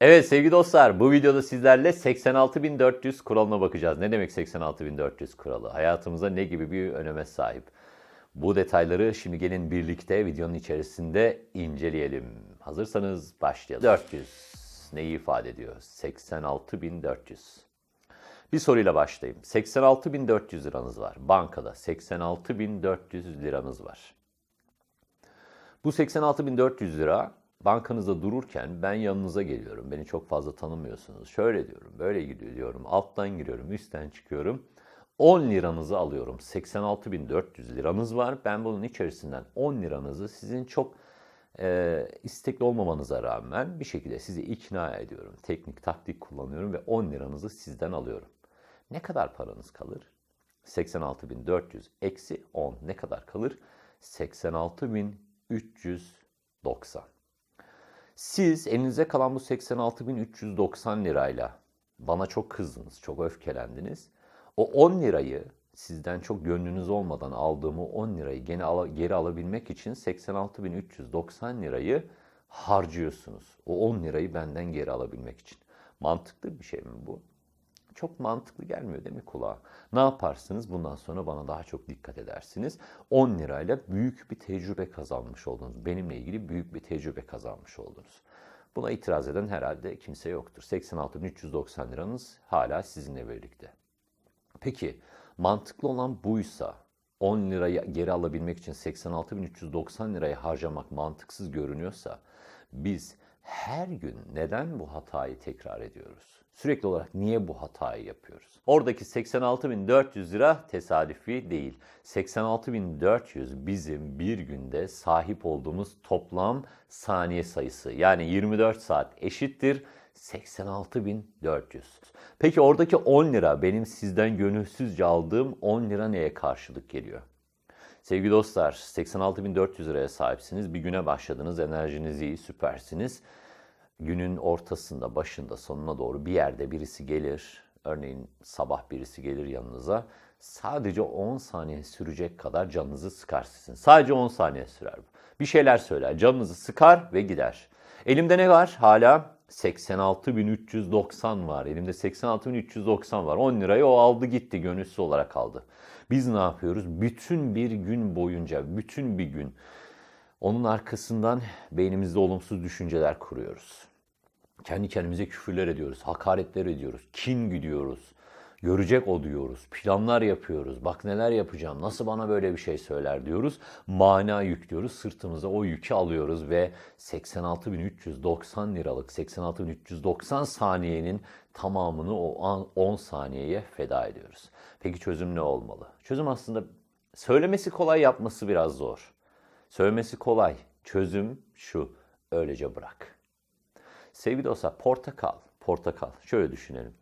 Evet sevgili dostlar bu videoda sizlerle 86.400 kuralına bakacağız. Ne demek 86.400 kuralı? Hayatımıza ne gibi bir öneme sahip? Bu detayları şimdi gelin birlikte videonun içerisinde inceleyelim. Hazırsanız başlayalım. 400 neyi ifade ediyor? 86.400. Bir soruyla başlayayım. 86.400 liranız var. Bankada 86.400 liranız var. Bu 86.400 lira bankanızda dururken ben yanınıza geliyorum. Beni çok fazla tanımıyorsunuz. Şöyle diyorum, böyle gidiyor diyorum. Alttan giriyorum, üstten çıkıyorum. 10 liranızı alıyorum. 86.400 liranız var. Ben bunun içerisinden 10 liranızı sizin çok e, istekli olmamanıza rağmen bir şekilde sizi ikna ediyorum. Teknik, taktik kullanıyorum ve 10 liranızı sizden alıyorum. Ne kadar paranız kalır? 86.400 eksi 10 ne kadar kalır? 86.390. Siz elinize kalan bu 86.390 lirayla bana çok kızdınız, çok öfkelendiniz. O 10 lirayı sizden çok gönlünüz olmadan aldığım o 10 lirayı gene ala- geri alabilmek için 86.390 lirayı harcıyorsunuz. O 10 lirayı benden geri alabilmek için. Mantıklı bir şey mi bu? Çok mantıklı gelmiyor değil mi kulağa? Ne yaparsınız? Bundan sonra bana daha çok dikkat edersiniz. 10 lirayla büyük bir tecrübe kazanmış oldunuz. Benimle ilgili büyük bir tecrübe kazanmış oldunuz. Buna itiraz eden herhalde kimse yoktur. 86.390 liranız hala sizinle birlikte. Peki mantıklı olan buysa 10 lirayı geri alabilmek için 86.390 lirayı harcamak mantıksız görünüyorsa biz her gün neden bu hatayı tekrar ediyoruz? Sürekli olarak niye bu hatayı yapıyoruz? Oradaki 86.400 lira tesadüfi değil. 86.400 bizim bir günde sahip olduğumuz toplam saniye sayısı. Yani 24 saat eşittir 86.400. Peki oradaki 10 lira benim sizden gönülsüzce aldığım 10 lira neye karşılık geliyor? Sevgili dostlar 86.400 liraya sahipsiniz. Bir güne başladınız. Enerjiniz iyi, süpersiniz. Günün ortasında, başında, sonuna doğru bir yerde birisi gelir. Örneğin sabah birisi gelir yanınıza. Sadece 10 saniye sürecek kadar canınızı sıkar sizin. Sadece 10 saniye sürer bu. Bir şeyler söyler, canınızı sıkar ve gider. Elimde ne var? Hala 86.390 var. Elimde 86.390 var. 10 lirayı o aldı gitti. Gönülsüz olarak aldı. Biz ne yapıyoruz? Bütün bir gün boyunca, bütün bir gün onun arkasından beynimizde olumsuz düşünceler kuruyoruz. Kendi kendimize küfürler ediyoruz, hakaretler ediyoruz, kin güdüyoruz. Görecek o diyoruz, planlar yapıyoruz. Bak neler yapacağım, nasıl bana böyle bir şey söyler diyoruz. Mana yüklüyoruz, sırtımıza o yükü alıyoruz ve 86.390 liralık, 86.390 saniyenin tamamını o an 10 saniyeye feda ediyoruz. Peki çözüm ne olmalı? Çözüm aslında söylemesi kolay, yapması biraz zor. Söylemesi kolay. Çözüm şu. Öylece bırak. Sevgili dostlar portakal. Portakal. Şöyle düşünelim.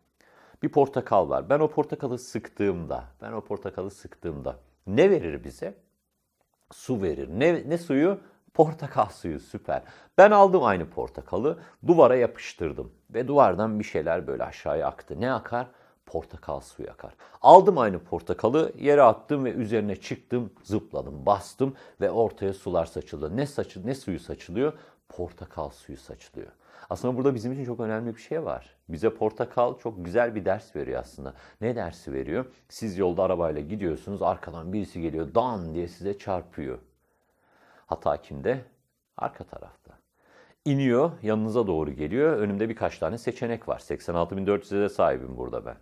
Bir portakal var. Ben o portakalı sıktığımda, ben o portakalı sıktığımda ne verir bize? Su verir. Ne, ne suyu? Portakal suyu süper. Ben aldım aynı portakalı, duvara yapıştırdım ve duvardan bir şeyler böyle aşağıya aktı. Ne akar? Portakal suyu akar. Aldım aynı portakalı, yere attım ve üzerine çıktım, zıpladım, bastım ve ortaya sular saçıldı. Ne saçı, ne suyu saçılıyor? Portakal suyu saçılıyor. Aslında burada bizim için çok önemli bir şey var. Bize portakal çok güzel bir ders veriyor aslında. Ne dersi veriyor? Siz yolda arabayla gidiyorsunuz, arkadan birisi geliyor, dan diye size çarpıyor. Hata kimde? Arka tarafta. İniyor, yanınıza doğru geliyor. Önümde birkaç tane seçenek var. 86.400'e de sahibim burada ben.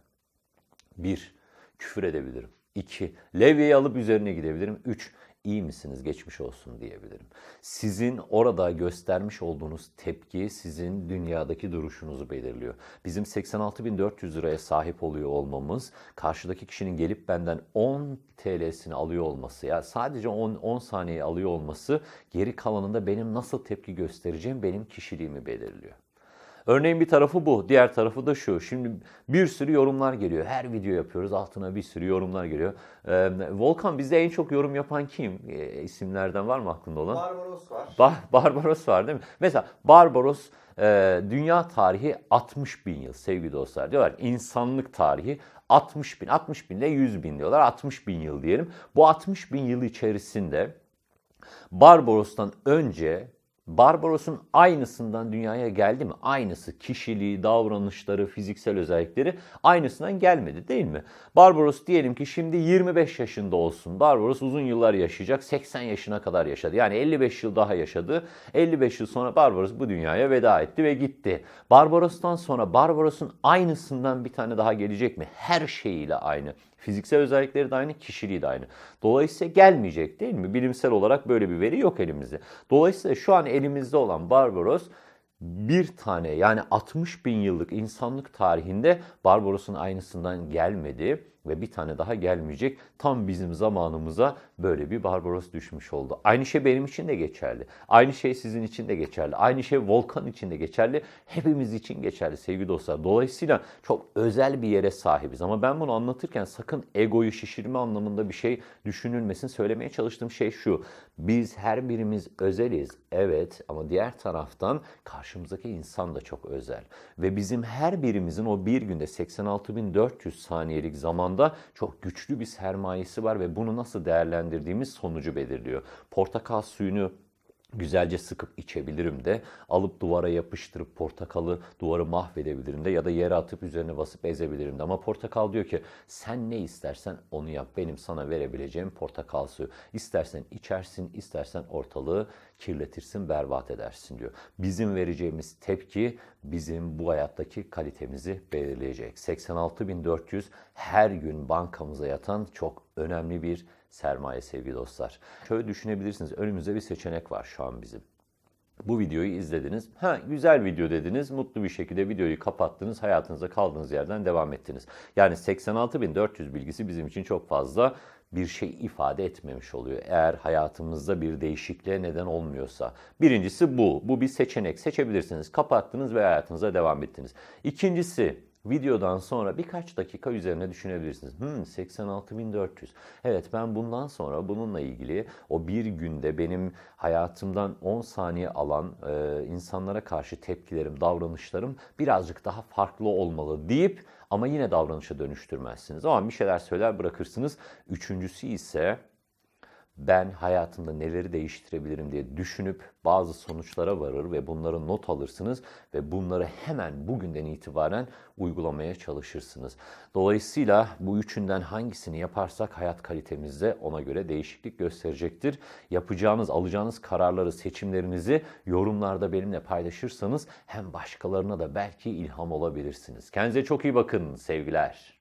1. Küfür edebilirim. 2. Levyeyi alıp üzerine gidebilirim. 3. İyi misiniz, geçmiş olsun diyebilirim. Sizin orada göstermiş olduğunuz tepki sizin dünyadaki duruşunuzu belirliyor. Bizim 86.400 liraya sahip oluyor olmamız, karşıdaki kişinin gelip benden 10 TL'sini alıyor olması, ya sadece 10, 10 saniye alıyor olması, geri kalanında benim nasıl tepki göstereceğim benim kişiliğimi belirliyor. Örneğin bir tarafı bu, diğer tarafı da şu. Şimdi bir sürü yorumlar geliyor. Her video yapıyoruz, altına bir sürü yorumlar geliyor. Ee, Volkan bizde en çok yorum yapan kim? Ee, isimlerden var mı aklında olan? Barbaros var. Ba- Barbaros var değil mi? Mesela Barbaros e, dünya tarihi 60 bin yıl sevgili dostlar. Diyorlar ki insanlık tarihi 60 bin. 60 bin ile 100 bin diyorlar. 60 bin yıl diyelim. Bu 60 bin yıl içerisinde Barbaros'tan önce Barbaros'un aynısından dünyaya geldi mi? Aynısı kişiliği, davranışları, fiziksel özellikleri aynısından gelmedi değil mi? Barbaros diyelim ki şimdi 25 yaşında olsun. Barbaros uzun yıllar yaşayacak. 80 yaşına kadar yaşadı. Yani 55 yıl daha yaşadı. 55 yıl sonra Barbaros bu dünyaya veda etti ve gitti. Barbaros'tan sonra Barbaros'un aynısından bir tane daha gelecek mi? Her şeyiyle aynı. Fiziksel özellikleri de aynı, kişiliği de aynı. Dolayısıyla gelmeyecek değil mi? Bilimsel olarak böyle bir veri yok elimizde. Dolayısıyla şu an elimizde olan Barbaros bir tane yani 60 bin yıllık insanlık tarihinde Barbaros'un aynısından gelmedi ve bir tane daha gelmeyecek. Tam bizim zamanımıza böyle bir Barbaros düşmüş oldu. Aynı şey benim için de geçerli. Aynı şey sizin için de geçerli. Aynı şey Volkan için de geçerli. Hepimiz için geçerli sevgili dostlar. Dolayısıyla çok özel bir yere sahibiz. Ama ben bunu anlatırken sakın egoyu şişirme anlamında bir şey düşünülmesin. Söylemeye çalıştığım şey şu. Biz her birimiz özeliz. Evet ama diğer taraftan karşımızdaki insan da çok özel. Ve bizim her birimizin o bir günde 86.400 saniyelik zamanda çok güçlü bir sermayesi var ve bunu nasıl değerlendirdiğimiz sonucu belirliyor. Portakal suyunu güzelce sıkıp içebilirim de alıp duvara yapıştırıp portakalı duvarı mahvedebilirim de ya da yere atıp üzerine basıp ezebilirim de. Ama portakal diyor ki sen ne istersen onu yap. Benim sana verebileceğim portakal suyu. İstersen içersin, istersen ortalığı kirletirsin, berbat edersin diyor. Bizim vereceğimiz tepki bizim bu hayattaki kalitemizi belirleyecek. 86.400 her gün bankamıza yatan çok önemli bir sermaye sevgili dostlar. Şöyle düşünebilirsiniz. Önümüzde bir seçenek var şu an bizim. Bu videoyu izlediniz. Ha güzel video dediniz. Mutlu bir şekilde videoyu kapattınız. Hayatınıza kaldığınız yerden devam ettiniz. Yani 86.400 bilgisi bizim için çok fazla bir şey ifade etmemiş oluyor. Eğer hayatımızda bir değişikliğe neden olmuyorsa. Birincisi bu. Bu bir seçenek. Seçebilirsiniz. Kapattınız ve hayatınıza devam ettiniz. İkincisi Videodan sonra birkaç dakika üzerine düşünebilirsiniz. Hmm, 86.400. Evet ben bundan sonra bununla ilgili o bir günde benim hayatımdan 10 saniye alan e, insanlara karşı tepkilerim, davranışlarım birazcık daha farklı olmalı deyip ama yine davranışa dönüştürmezsiniz. Ama bir şeyler söyler bırakırsınız. Üçüncüsü ise ben hayatımda neleri değiştirebilirim diye düşünüp bazı sonuçlara varır ve bunları not alırsınız ve bunları hemen bugünden itibaren uygulamaya çalışırsınız. Dolayısıyla bu üçünden hangisini yaparsak hayat kalitemizde ona göre değişiklik gösterecektir. Yapacağınız, alacağınız kararları, seçimlerinizi yorumlarda benimle paylaşırsanız hem başkalarına da belki ilham olabilirsiniz. Kendinize çok iyi bakın sevgiler.